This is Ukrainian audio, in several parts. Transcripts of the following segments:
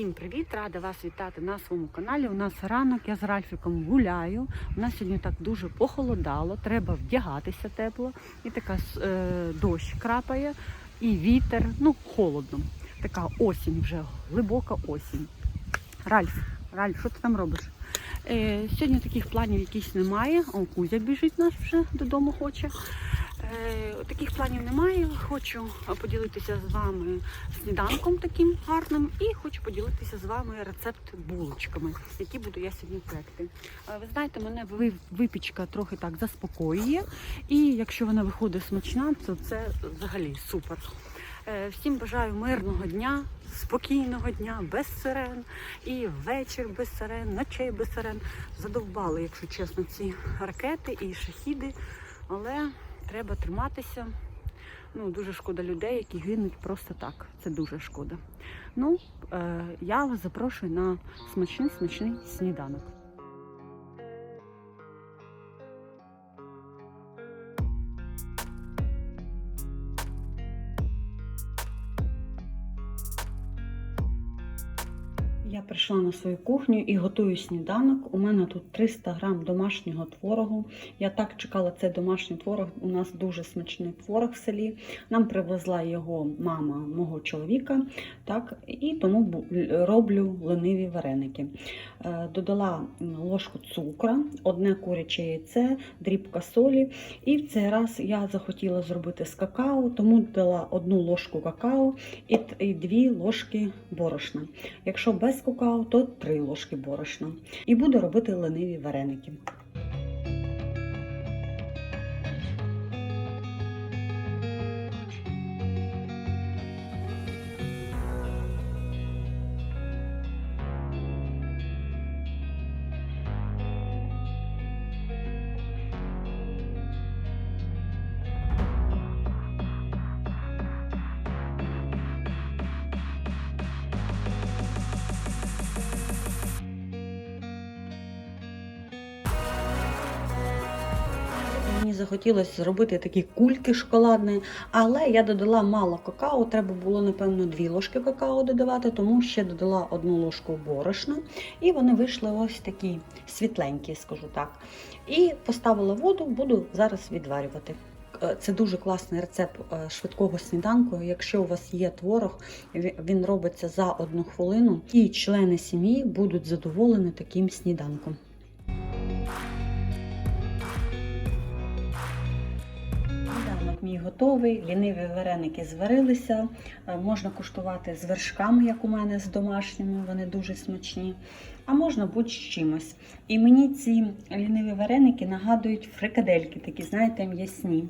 Всім привіт! Рада вас вітати на своєму каналі. У нас ранок, я з Ральфіком гуляю. У нас сьогодні так дуже похолодало, треба вдягатися тепло. І така е, дощ крапає, і вітер, ну, холодно. Така осінь вже, глибока осінь. Ральф, Ральф, що ти там робиш? Е, сьогодні таких планів якісь немає. О, Кузя біжить наш вже додому хоче. Е, Таких планів немає. Хочу поділитися з вами сніданком таким гарним і хочу поділитися з вами рецепт булочками, які буду я сьогодні пекти. Е, Ви знаєте, мене випічка трохи так заспокоює, і якщо вона виходить смачна, то це взагалі супер. Е, Всім бажаю мирного дня, спокійного дня, без сирен. І вечір без сирен, ночей без сирен. Задовбали, якщо чесно, ці ракети і шахіди. Але треба триматися. Ну, дуже шкода людей, які гинуть просто так. Це дуже шкода. Ну, е, я вас запрошую на смачний смачний сніданок. Прийшла на свою кухню і готую сніданок. У мене тут 300 грам домашнього творогу. Я так чекала цей домашній творог. У нас дуже смачний творог в селі. Нам привезла його мама мого чоловіка. Так, і тому роблю лениві вареники. Е, Додала ложку цукру, одне куряче яйце, дрібка солі. І в цей раз я захотіла зробити з какао, тому дала одну ложку какао і дві ложки борошна. Якщо без какао, то 3 ложки борошна. І буду робити лениві вареники. Захотілося зробити такі кульки шоколадні, але я додала мало какао. Треба було, напевно, дві ложки какао додавати, тому ще додала одну ложку борошна. І вони вийшли ось такі світленькі, скажу так. І поставила воду, буду зараз відварювати. Е, Це дуже класний рецепт е, швидкого сніданку. Якщо у вас є творог, він робиться за одну хвилину, і члени сім'ї будуть задоволені таким сніданком. Сніданок мій готовий, ліниві вареники зварилися. Е, Можна куштувати з вершками, як у мене з домашніми, вони дуже смачні. А можна будь з чимось. І мені ці ліниві вареники нагадують фрикадельки, такі, знаєте, м'ясні.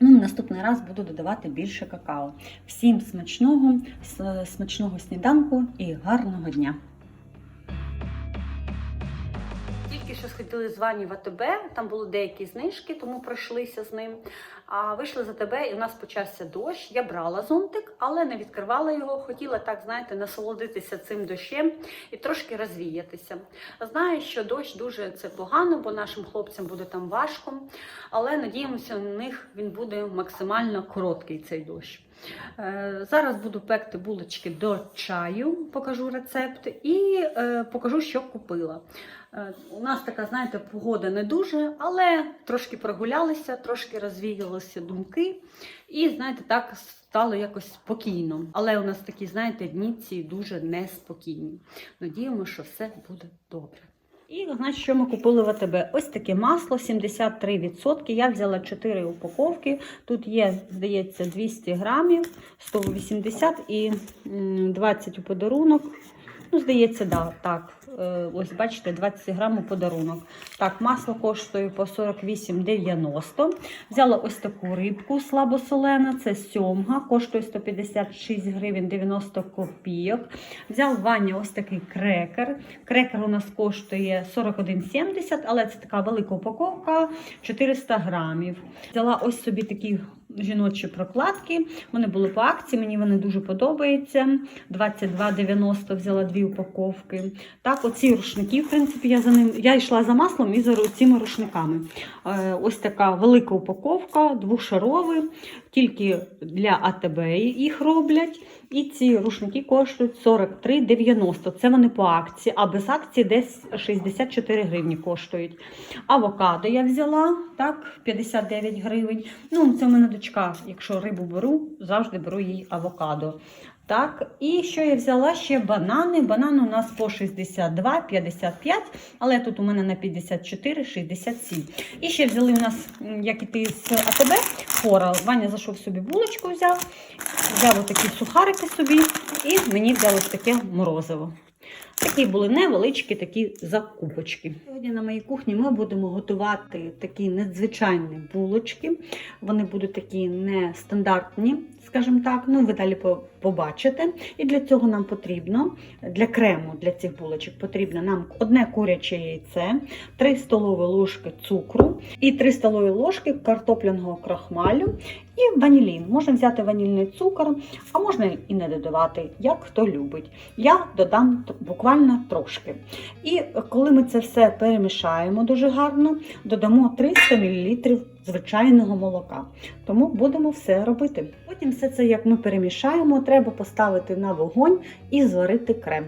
Ну, наступний раз буду додавати більше какао. Всім смачного, смачного сніданку і гарного дня! Тільки що сходили з Вані в АТБ, там були деякі знижки, тому пройшлися з ним. А вийшли з АТБ, і у нас почався дощ. Я брала зонтик, але не відкривала його. Хотіла так, знаєте, насолодитися цим дощем і трошки розвіятися. Знаю, що дощ дуже це погано, бо нашим хлопцям буде там важко. Але надіємося, у них він буде максимально короткий цей дощ. Е, Зараз буду пекти булочки до чаю, покажу рецепт і е, покажу, що купила. Е, У нас така, знаєте, погода не дуже, але трошки прогулялися, трошки розвіялися думки, і, знаєте, так стало якось спокійно. Але у нас такі, знаєте, дні ці дуже неспокійні. Надіємося, що все буде добре. І значить, що ми купили в АТБ? Ось таке масло 73%. Я взяла 4 упаковки. Тут є, здається, 200 грамів, 180 і м, 20 у подарунок. Ну, здається, да, так. Е, Ось бачите, 20 грам у подарунок. Так, масло коштує по 48,90. Взяла ось таку рибку слабосолена, це сьомга, коштує 156 гривень 90 копійок. Взяв Ваня ось такий крекер. Крекер у нас коштує 41,70, але це така велика упаковка 400 грамів. Взяла ось собі такі жіночі прокладки. Вони були по акції, мені вони дуже подобаються. 22,90 взяла дві упаковки. Так, оці рушники, в принципі, я за ним я йшла за маслом і за цими рушниками. Е, ось така велика упаковка, двошарові, тільки для АТБ їх роблять. І ці рушники коштують 43,90. Це вони по акції, а без акції десь 64 гривні коштують. Авокадо я взяла, так, 59 гривень. Ну, це в мене дочка. Якщо рибу беру, завжди беру їй авокадо. Так, і що я взяла ще банани. Банани у нас по 62, 55, але тут у мене на 54, 67. І ще взяли у нас, як іти з АТБ, фора. Ваня зайшов собі булочку, взяв, взяв отакі сухарики собі, і мені взяли таке морозиво. Такі були невеличкі такі закупочки. Сьогодні на моїй кухні ми будемо готувати такі надзвичайні булочки. Вони будуть такі нестандартні, скажімо так. Ну, ви далі побачите. І для цього нам потрібно, для крему для цих булочок потрібно нам одне куряче яйце, 3 столові ложки цукру і 3 столові ложки картопляного крахмалю і ванілін. Можна взяти ванільний цукор, а можна і не додавати, як хто любить. Я додам т- буквально трошки. І коли ми це все перемішаємо дуже гарно, додамо 300 мл звичайного молока. Тому будемо все робити. Потім все це, як ми перемішаємо, треба поставити на вогонь і зварити крем.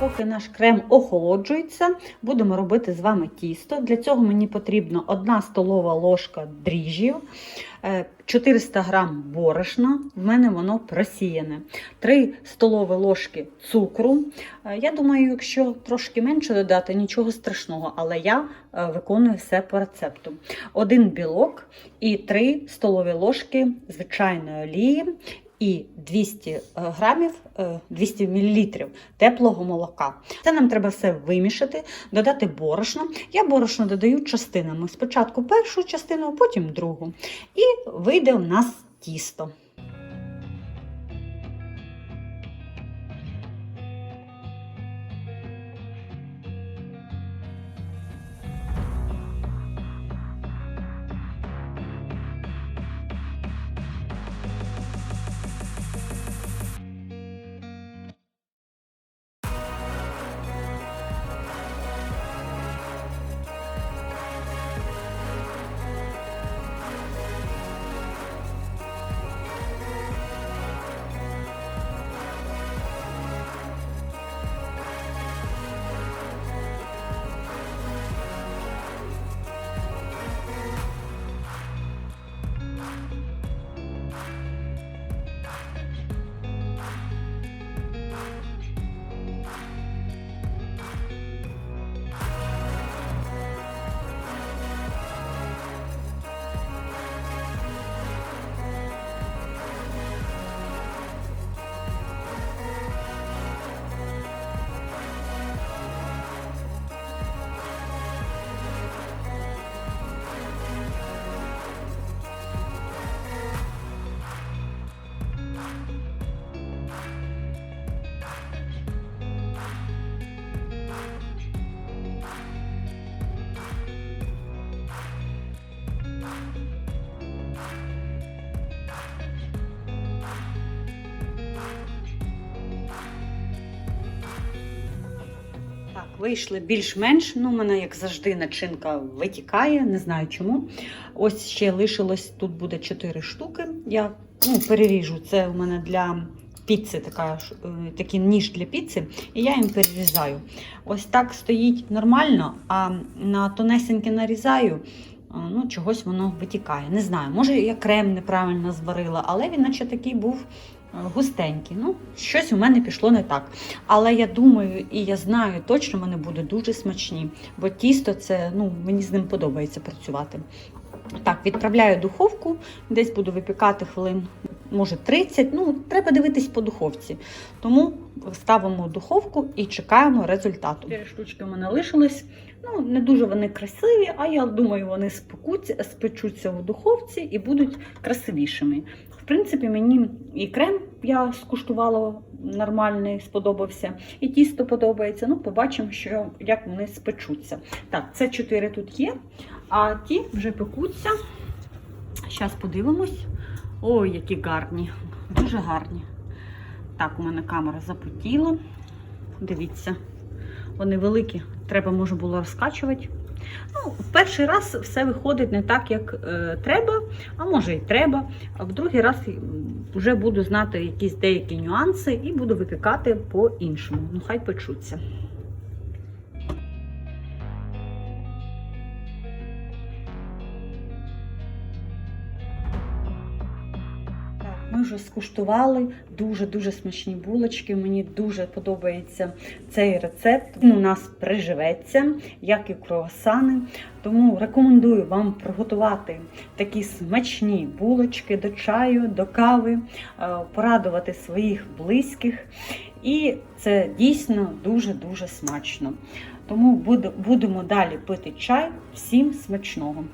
Поки наш крем охолоджується, будемо робити з вами тісто. Для цього мені потрібно 1 столова ложка дріжджів, е, 400 грам борошна, в мене воно просіяне, 3 столові ложки цукру. Е, Я думаю, якщо трошки менше додати, нічого страшного, але я е, виконую все по рецепту. Один білок і 3 столові ложки звичайної олії і 200 грамів, е, 200 мл теплого молока. Це нам треба все вимішати, додати борошно. Я борошно додаю частинами. Спочатку першу частину, потім другу. І вийде у нас тісто. Вийшли більш-менш. Ну, у мене, як завжди, начинка витікає, не знаю чому. Ось ще лишилось, тут буде 4 штуки. Я ну, переріжу. Це у мене для піци, така, е, такий ніж для піци, і я їм перерізаю. Ось так стоїть нормально, а на тонесеньке нарізаю. Ну, чогось воно витікає. Не знаю, може я крем неправильно зварила, але він наче такий був е, густенький. Ну, щось у мене пішло не так. Але я думаю і я знаю, точно вони будуть дуже смачні, бо тісто це, ну, мені з ним подобається працювати. Так, відправляю духовку, десь буду випікати хвилин, може 30. Ну, треба дивитись по духовці. Тому ставимо духовку і чекаємо результату. Чотири штучки у мене лишились. Ну, не дуже вони красиві, а я думаю, вони спекуться, спечуться в духовці і будуть красивішими. Принципі, мені і крем я скуштувала нормальний, сподобався, і тісто подобається. Ну, побачимо, що, як вони спечуться. Так, це чотири тут є, а ті вже пекуться. Зараз подивимось. Ой, які гарні, дуже гарні. Так, у мене камера запотіла. Дивіться, вони великі, треба може було розкачувати. Ну, в перший раз все виходить не так, як е, треба, а може і треба. А в другий раз вже буду знати якісь деякі нюанси і буду випікати по-іншому. Ну, хай печуться. Ми вже скуштували дуже-дуже смачні булочки. Мені дуже подобається цей рецепт. Він у нас приживеться, як і круасани. Тому рекомендую вам приготувати такі смачні булочки до чаю, до кави, е, порадувати своїх близьких. І це дійсно дуже-дуже смачно. Тому будемо далі пити чай. Всім смачного!